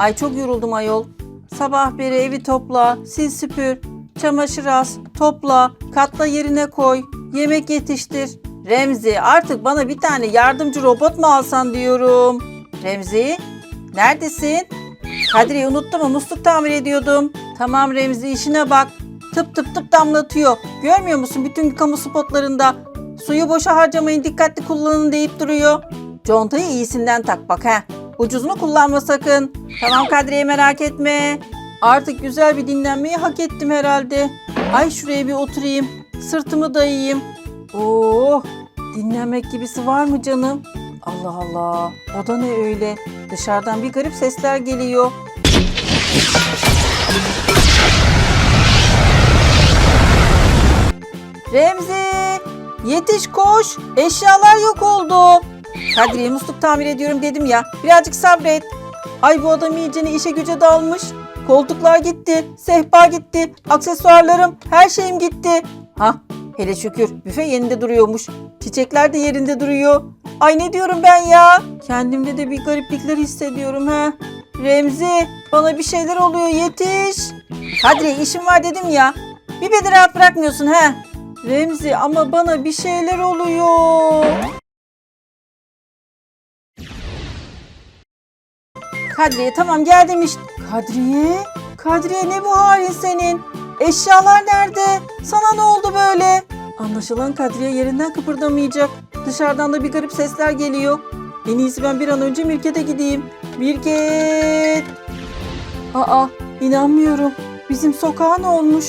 Ay çok yoruldum ayol. Sabah beri evi topla, sil süpür, çamaşır as, topla, katla yerine koy, yemek yetiştir. Remzi artık bana bir tane yardımcı robot mu alsan diyorum. Remzi neredesin? Kadri'yi unuttum mu musluk tamir ediyordum. Tamam Remzi işine bak. Tıp tıp tıp damlatıyor. Görmüyor musun bütün kamu spotlarında? Suyu boşa harcamayın dikkatli kullanın deyip duruyor. Contayı iyisinden tak bak ha. Ucuzunu kullanma sakın. Tamam Kadriye merak etme. Artık güzel bir dinlenmeyi hak ettim herhalde. Ay şuraya bir oturayım. Sırtımı dayayayım. Oh dinlenmek gibisi var mı canım? Allah Allah. O da ne öyle? Dışarıdan bir garip sesler geliyor. Remzi! Yetiş koş! Eşyalar yok oldu. Kadriye musluk tamir ediyorum dedim ya. Birazcık sabret. Ay bu adam iyicene işe güce dalmış. Koltuklar gitti, sehpa gitti, aksesuarlarım, her şeyim gitti. Hah, hele şükür büfe yerinde duruyormuş. Çiçekler de yerinde duruyor. Ay ne diyorum ben ya? Kendimde de bir gariplikler hissediyorum ha. Remzi, bana bir şeyler oluyor yetiş. Kadriye işim var dedim ya. Bir beni rahat bırakmıyorsun ha. Remzi ama bana bir şeyler oluyor. Kadriye tamam geldim işte. Kadriye? Kadriye ne bu halin senin? Eşyalar nerede? Sana ne oldu böyle? Anlaşılan Kadriye yerinden kıpırdamayacak. Dışarıdan da bir garip sesler geliyor. En iyisi ben bir an önce Mirket'e gideyim. Mirket! Aa inanmıyorum. Bizim sokağa ne olmuş?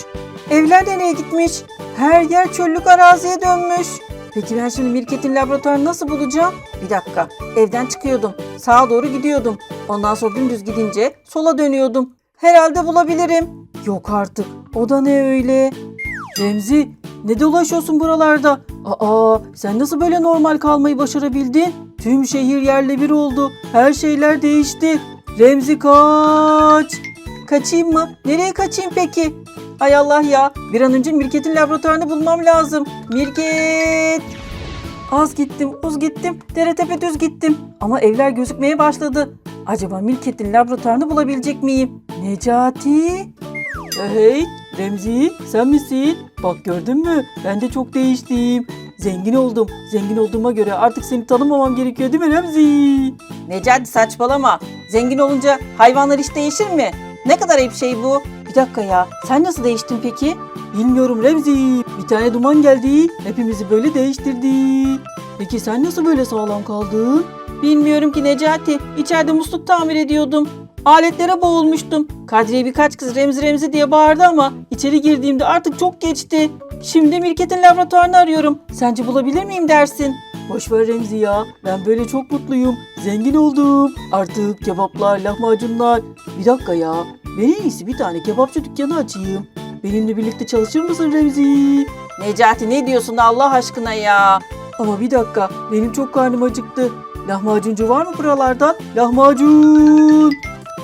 Evler nereye gitmiş? Her yer çöllük araziye dönmüş. Peki ben şimdi Mirket'in laboratuvarını nasıl bulacağım? Bir dakika. Evden çıkıyordum. Sağa doğru gidiyordum. Ondan sonra dümdüz gidince sola dönüyordum. Herhalde bulabilirim. Yok artık. O da ne öyle? Remzi ne dolaşıyorsun buralarda? Aa sen nasıl böyle normal kalmayı başarabildin? Tüm şehir yerle bir oldu. Her şeyler değişti. Remzi kaç. Kaçayım mı? Nereye kaçayım peki? Hay Allah ya. Bir an önce Mirket'in laboratuvarını bulmam lazım. Mirket. Az gittim, uz gittim, dere tepe düz gittim. Ama evler gözükmeye başladı. Acaba Mirket'in laboratuvarını bulabilecek miyim? Necati? Hey, Remzi sen misin? Bak gördün mü? Ben de çok değiştim. Zengin oldum. Zengin olduğuma göre artık seni tanımamam gerekiyor değil mi Remzi? Necati saçmalama. Zengin olunca hayvanlar hiç değişir mi? Ne kadar ayıp şey bu. Bir dakika ya. Sen nasıl değiştin peki? Bilmiyorum Remzi. Bir tane duman geldi. Hepimizi böyle değiştirdi. Peki sen nasıl böyle sağlam kaldın? Bilmiyorum ki Necati. İçeride musluk tamir ediyordum. Aletlere boğulmuştum. Kadriye birkaç kız Remzi Remzi diye bağırdı ama içeri girdiğimde artık çok geçti. Şimdi Mirket'in laboratuvarını arıyorum. Sence bulabilir miyim dersin? Boş ver Remzi ya. Ben böyle çok mutluyum. Zengin oldum. Artık kebaplar, lahmacunlar. Bir dakika ya. Ben en iyisi bir tane kebapçı dükkanı açayım. Benimle birlikte çalışır mısın Remzi? Necati ne diyorsun Allah aşkına ya? Ama bir dakika benim çok karnım acıktı. Lahmacuncu var mı buralarda? Lahmacun.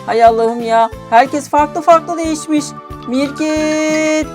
Hay Allah'ım ya. Herkes farklı farklı değişmiş. Mirket.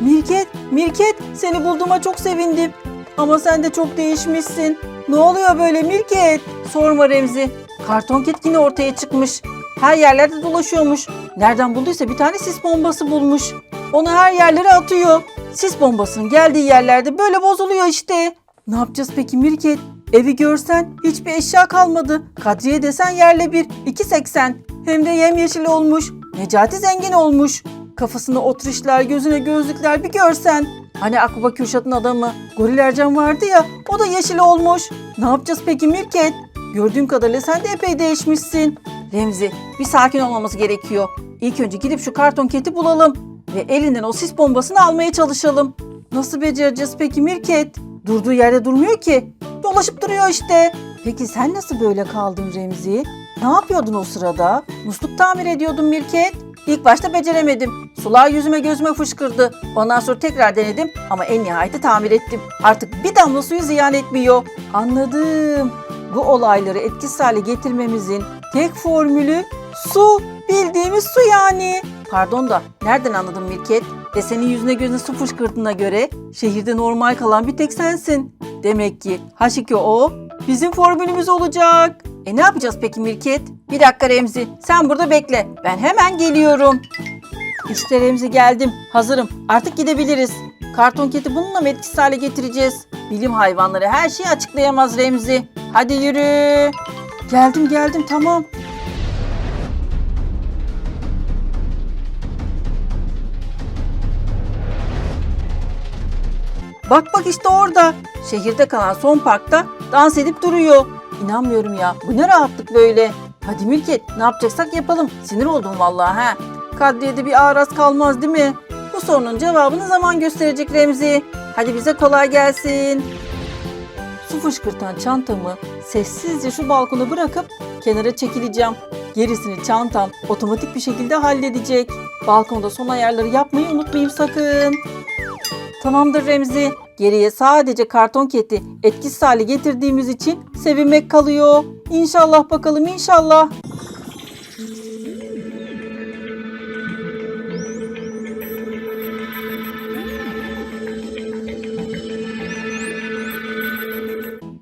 Mirket, Mirket seni bulduğuma çok sevindim. Ama sen de çok değişmişsin. Ne oluyor böyle Mirket? Sorma Remzi. Karton ket yine ortaya çıkmış. Her yerlerde dolaşıyormuş. Nereden bulduysa bir tane sis bombası bulmuş. Onu her yerlere atıyor. Sis bombasının geldiği yerlerde böyle bozuluyor işte. Ne yapacağız peki Mirket? Evi görsen hiçbir eşya kalmadı. Kadriye desen yerle bir. 2.80. Hem de yemyeşil olmuş. Necati zengin olmuş. Kafasına oturuşlar, gözüne gözlükler bir görsen. Hani Akbaba Kürşat'ın adamı Goril Ercan vardı ya o da yeşil olmuş. Ne yapacağız peki Mirket? Gördüğüm kadarıyla sen de epey değişmişsin. Remzi bir sakin olmamız gerekiyor. İlk önce gidip şu karton keti bulalım. Ve elinden o sis bombasını almaya çalışalım. Nasıl becereceğiz peki Mirket? Durduğu yerde durmuyor ki. Dolaşıp duruyor işte. Peki sen nasıl böyle kaldın Remzi? Ne yapıyordun o sırada? Musluk tamir ediyordun Mirket. İlk başta beceremedim. Sular yüzüme gözüme fışkırdı. Ondan sonra tekrar denedim ama en nihayeti tamir ettim. Artık bir damla suyu ziyan etmiyor. Anladım. Bu olayları etkisiz hale getirmemizin tek formülü su. Bildiğimiz su yani. Pardon da nereden anladın Mirket? E senin yüzüne gözüne su fışkırdığına göre şehirde normal kalan bir tek sensin. Demek ki H2O bizim formülümüz olacak. E ne yapacağız peki Mirket? Bir dakika Remzi. Sen burada bekle. Ben hemen geliyorum. İşte Remzi geldim. Hazırım. Artık gidebiliriz. Karton keti bununla mı etkisiz hale getireceğiz? Bilim hayvanları her şeyi açıklayamaz Remzi. Hadi yürü. Geldim geldim tamam. Bak bak işte orada. Şehirde kalan son parkta dans edip duruyor. İnanmıyorum ya. Bu ne rahatlık böyle. Hadi Mirket ne yapacaksak yapalım. Sinir oldum vallahi ha. Kadriye'de bir araz kalmaz değil mi? Bu sorunun cevabını zaman gösterecek Remzi. Hadi bize kolay gelsin. Su fışkırtan çantamı sessizce şu balkona bırakıp kenara çekileceğim. Gerisini çantam otomatik bir şekilde halledecek. Balkonda son ayarları yapmayı unutmayayım sakın. Tamamdır Remzi. Geriye sadece karton keti etkisiz hale getirdiğimiz için sevinmek kalıyor. İnşallah bakalım inşallah.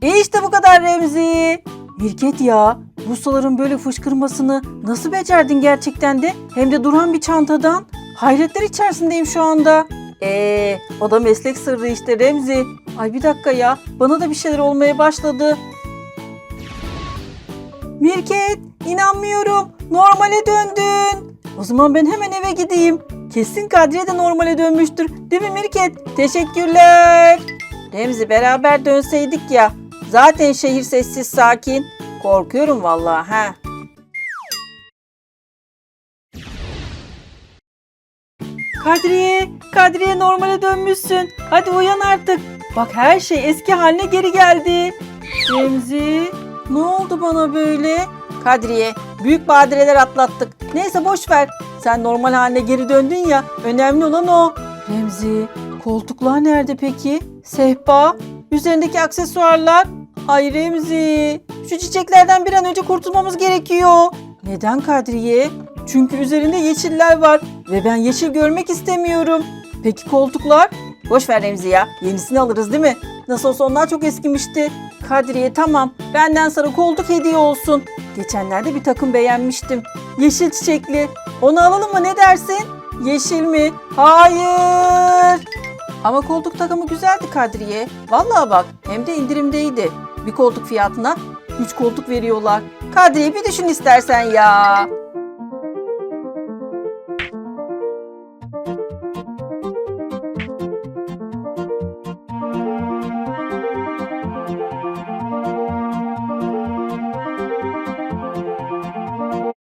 İşte bu kadar Remzi. Mirket ya, bu suların böyle fışkırmasını nasıl becerdin gerçekten de? Hem de duran bir çantadan. Hayretler içerisindeyim şu anda. Ee, o da meslek sırrı işte Remzi. Ay bir dakika ya, bana da bir şeyler olmaya başladı. Mirket, inanmıyorum. Normale döndün. O zaman ben hemen eve gideyim. Kesin Kadriye de normale dönmüştür. Değil mi Mirket? Teşekkürler. Remzi beraber dönseydik ya. Zaten şehir sessiz sakin. Korkuyorum vallahi ha. Kadriye, Kadriye normale dönmüşsün. Hadi uyan artık. Bak her şey eski haline geri geldi. Remzi, ne oldu bana böyle? Kadriye, büyük badireler atlattık. Neyse boş ver. Sen normal haline geri döndün ya. Önemli olan o. Remzi, koltuklar nerede peki? Sehpa, üzerindeki aksesuarlar. Ay Remzi, şu çiçeklerden bir an önce kurtulmamız gerekiyor. Neden Kadriye? Çünkü üzerinde yeşiller var ve ben yeşil görmek istemiyorum. Peki koltuklar? Boş ver Remzi ya. Yenisini alırız değil mi? Nasıl olsa onlar çok eskimişti. Kadriye tamam. Benden sana koltuk hediye olsun. Geçenlerde bir takım beğenmiştim. Yeşil çiçekli. Onu alalım mı ne dersin? Yeşil mi? Hayır. Ama koltuk takımı güzeldi Kadriye. Vallahi bak hem de indirimdeydi. Bir koltuk fiyatına 3 koltuk veriyorlar. Kadriye bir düşün istersen ya.